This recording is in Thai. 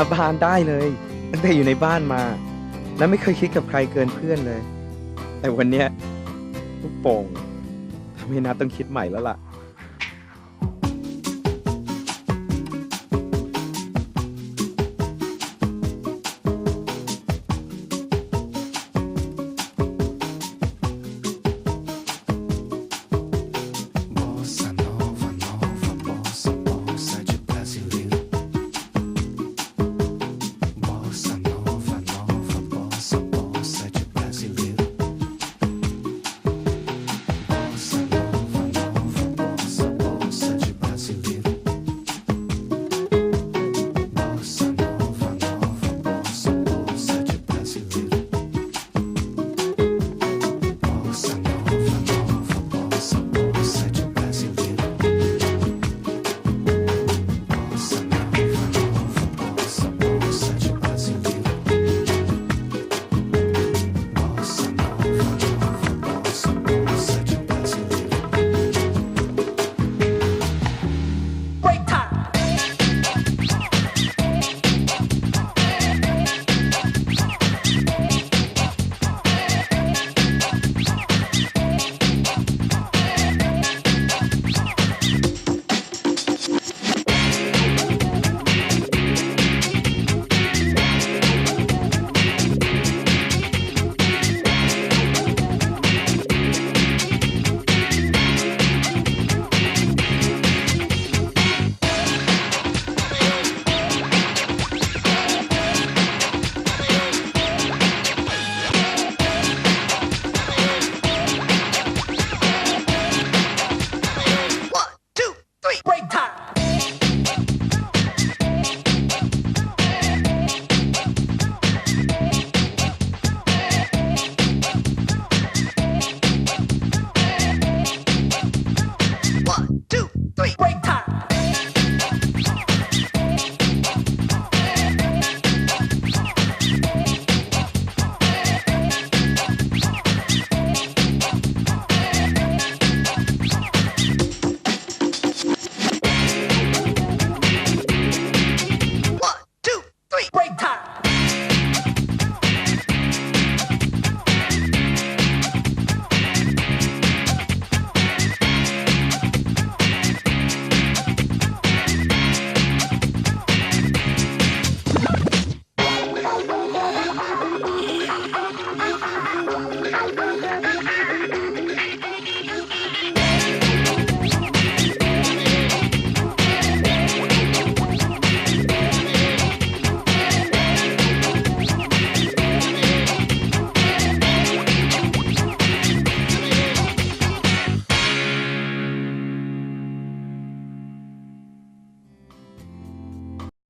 าบานได้เลย ตั้งแต่อยู่ในบ้านมา และไม่เคยคิดกับใครเกินเพื่อนเลย แต่วันเนี้ยลูกโป่งทำให้นัดต้องคิดใหม่แล้วล่ะ